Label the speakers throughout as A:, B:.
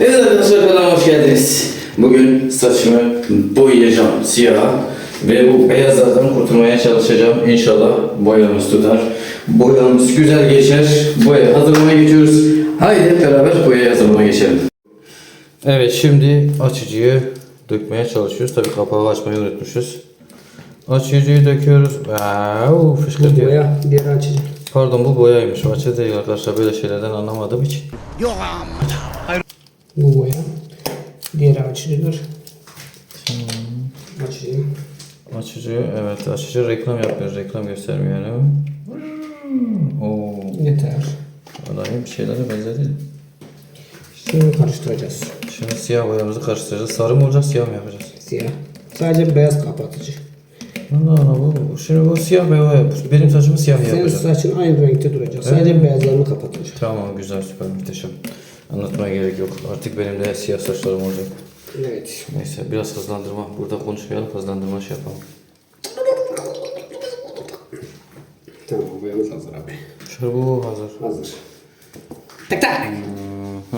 A: Evet arkadaşlar kanalıma hoş geldiniz. Bugün saçımı boyayacağım siyah ve bu beyazlardan kurtulmaya çalışacağım. İnşallah boyamız tutar. Boyamız güzel geçer. Boya hazırlamaya geçiyoruz. Haydi hep beraber boya hazırlamaya geçelim. Evet şimdi açıcıyı dökmeye çalışıyoruz. Tabii kapağı açmayı unutmuşuz. Açıcıyı döküyoruz. Wow, fışkırtıyor.
B: Boya diğer açıcı.
A: Pardon bu boyaymış. Açı değil arkadaşlar. Böyle şeylerden anlamadığım için.
B: Bu boya. Diğer açıcıdır. Açıcı.
A: Açıcı, evet açıcı reklam yapıyor, reklam göstermeyelim. Oo,
B: Yeter.
A: vallahi bir şeylere benzedi.
B: Şimdi karıştıracağız.
A: Şimdi siyah boyamızı karıştıracağız. Sarı mı olacak, siyah mı yapacağız?
B: Siyah. Sadece beyaz kapatıcı.
A: Allah Allah bu, şimdi bu siyah boya, benim saçımı siyah
B: Senin
A: yapacağız.
B: saçın aynı renkte duracak. Sadece beyazlarını kapatacak.
A: Tamam, güzel, süper, muhteşem. Anlatmaya gerek yok. Artık benim de siyah saçlarım olacak.
B: Evet.
A: Neyse, biraz hızlandırma. Burada konuşmayalım, hızlandırma şey yapalım.
B: Tamam boyamız hazır abi.
A: Çorbu hazır.
B: Hazır. Tak tak.
A: Hı.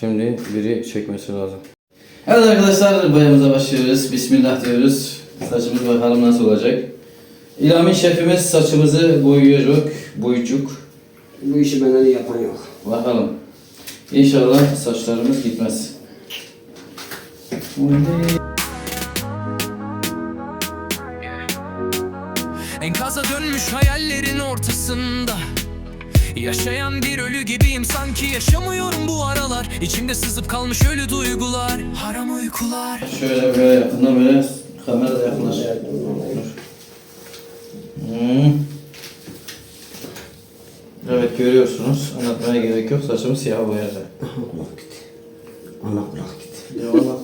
A: Şimdi biri çekmesi lazım. Evet arkadaşlar boyamıza başlıyoruz. Bismillah diyoruz. Saçımız bakalım nasıl olacak. İlhami şefimiz saçımızı boyayacak. Boyucuk.
B: Bu işi benden iyi yapan yok.
A: Bakalım. İnşallah saçlarımız gitmez.
C: Enkaza dönmüş hayallerin ortasında Yaşayan bir ölü gibiyim sanki yaşamıyorum bu aralar İçimde sızıp kalmış ölü duygular Haram uykular
A: Şöyle böyle yakından böyle kamera da yakınlaş. Dur. Hmm. Evet görüyorsunuz. Anlatmaya gerek yok. Saçımı siyah boyayacak.
B: Kulak gitti. Ana kulak gitti.
A: Eyvallah.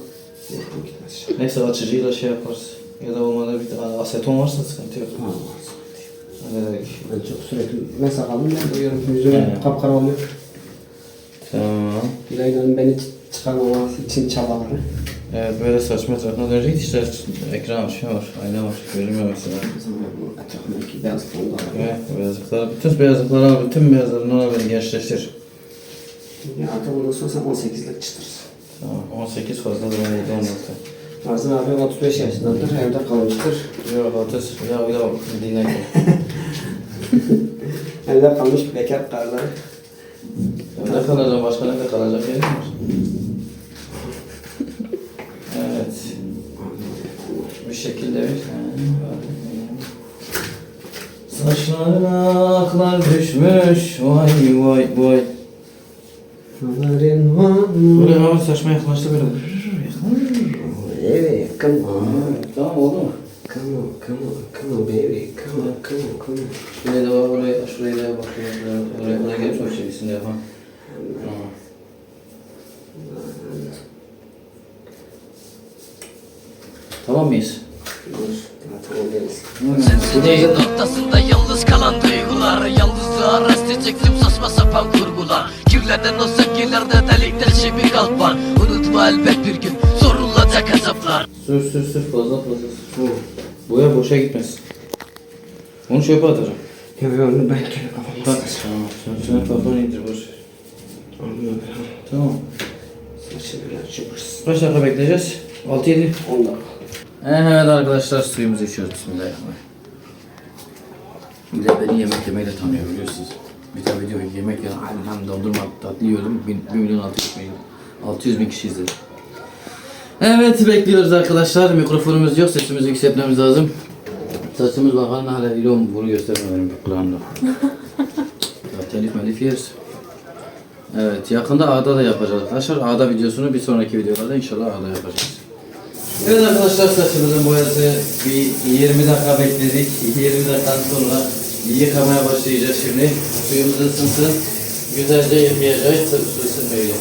B: Yakın gitmez.
A: Neyse açıcıyla şey yaparız. Ya da olmadı bir tane aseton varsa sıkıntı yok.
B: Ha, var.
A: Evet.
B: Ben çok sürekli ben sakalım ben boyuyorum. Yüzüme
A: Aynen.
B: kapkara oluyor.
A: Tamam.
B: Bilal'in beni çıkarmaması için çabaları.
A: Evet böyle saçma etrafına dönecek işte ekran şey var, ayna var, görünmüyor mesela.
B: Bu etrafındaki beyaz fonu da alalım.
A: Evet beyazlıklar, bütün beyazlıkları al, bütün beyazlarını al beni gençleştir.
B: Ya artık bundan sonra sen 18'lik çıtırsın.
A: Tamam 18 fazla da ben 7 16.
B: Arzın abi 35 yaşındadır, evde kalmıştır.
A: Yok 30, ya bir bak dinle.
B: Evde kalmış bekar karıları.
A: Düşmüş, vay vay vay.
B: Kaların var
A: Böyle
B: mı?
A: hava saçma yaklaştı böyle.
B: Evet, come on.
A: Tamam oldu mu?
B: Come on, come on, come on baby. Come on, come on, come on.
A: Şuraya da bak oraya, şuraya da bak. Oraya, oraya, oraya gelip çok şeysini yapan. Tamam. Tamam mıyız?
B: Dur, daha tamam değiliz.
C: Sensizliğin noktasında yalnız kalan duygular Yalnızlığa rast edecektim saçma sapan kurgular Kirlenen o sevgilerde delikte bir kalp var Unutma elbet bir gün sorulacak azaplar
A: Sür sür sür fazla fazla sür. Boya boşa gitmesin. Onu çöpe atacağım.
B: Ya ya onu ben kendi kafama
A: Bak. Tamam. Sen, sen kafanı indir boş. ver.
B: Anlıyorum.
A: Tamam.
B: Saçı biraz çıpırsın.
A: Kaç dakika bekleyeceğiz? 6-7.
B: 10 dakika.
A: Evet arkadaşlar suyumuzu içiyoruz. Bismillahirrahmanirrahim. Bir de beni yemek yemeyle tanıyor biliyorsunuz. Bir tane video yemek ya hem dondurma tatlı yiyordum. 1 milyon 600 bin, 600 bin kişi izledi. Evet bekliyoruz arkadaşlar. Mikrofonumuz yok. Sesimizi yükseltmemiz lazım. Saçımız bakalım hala ilo mu? Bunu gösterme benim kulağımda. ya, telif melif yeriz. Evet yakında ağda da yapacağız arkadaşlar. Ağda videosunu bir sonraki videolarda inşallah ağda yapacağız. Evet arkadaşlar saçımızın boyası bir 20 dakika bekledik. 20 dakikadan sonra yıkamaya başlayacağız şimdi. Suyumuz ısınsın. Güzelce yıkayacağız. Tabii su ısınmıyor.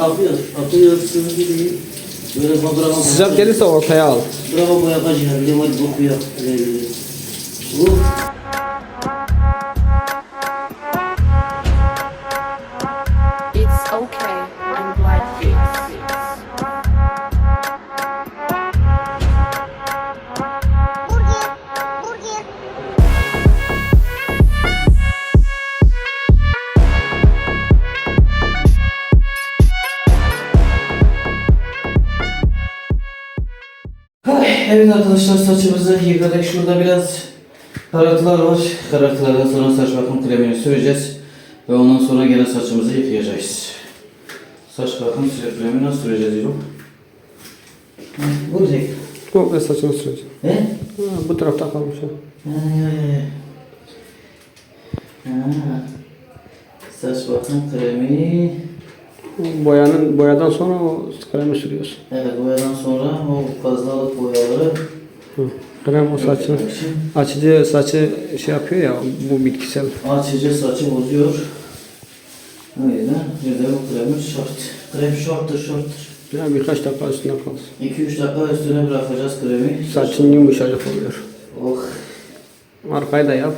A: Afiyet. Afiyet olsun gibi. Böyle fotoğrafa
B: Sıcak gelirse ortaya al.
A: Bravo boya kaçıyor. Limon kokuyor. Bu Evet arkadaşlar saçımızı yıkadık. Şurada biraz karartılar var. Karartılardan sonra saç bakım kremini süreceğiz. Ve ondan sonra gene saçımızı yıkayacağız. Saç bakım kremi nasıl süreceğiz? Hı, Bu direkt.
B: Komple saçını süreceğim.
A: Ne?
B: Ha, bu tarafta kalmış ha.
A: Ha. Saç bakım kremi.
B: Boyanın, boyadan sonra o kremi sürüyorsun.
A: Evet boyadan sonra o fazlalık boyaları
B: Hı. Krem o
A: için
B: açıcı saçı şey yapıyor ya bu bitkisel.
A: açıcı saçı bozuyor. Yüzden bir de bu kremi şart. Krem şarttır şarttır.
B: Ya birkaç dakika üstünde kalsın.
A: 2-3 dakika üstüne bırakacağız kremi.
B: Saçın yumuşacık oluyor.
A: Oh.
B: Arkayı da yap.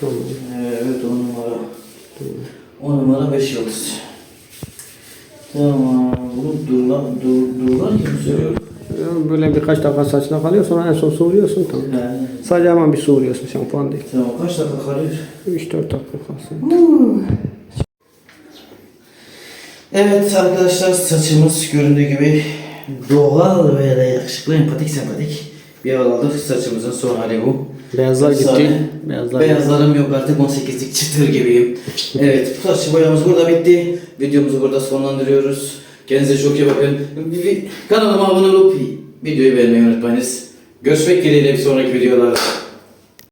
B: Tamam.
A: Evet 10 numara. 10 numara 5 yıldız. Tamam. Bunu durlar, dur, durlar gibi söylüyorum.
B: Böyle birkaç dakika saçına kalıyor sonra en son soğuruyorsun tamam.
A: Yani,
B: Sadece hemen bir soğuruyorsun şampuan değil.
A: tamam kaç dakika kalıyor?
B: 3-4 dakika kalsın.
A: Evet arkadaşlar saçımız göründüğü gibi doğal ve yakışıklı, empatik, sempatik bir hal aldık. Saçımızın son hali bu.
B: Beyazlar gitti.
A: Efsane.
B: Beyazlar
A: Beyazlarım yok artık 18'lik çıtır gibiyim. evet bu saç boyamız burada bitti. Videomuzu burada sonlandırıyoruz. Kendinize çok iyi bakın. Kanalıma abone olup videoyu beğenmeyi unutmayınız. Görüşmek dileğiyle bir sonraki videolarda.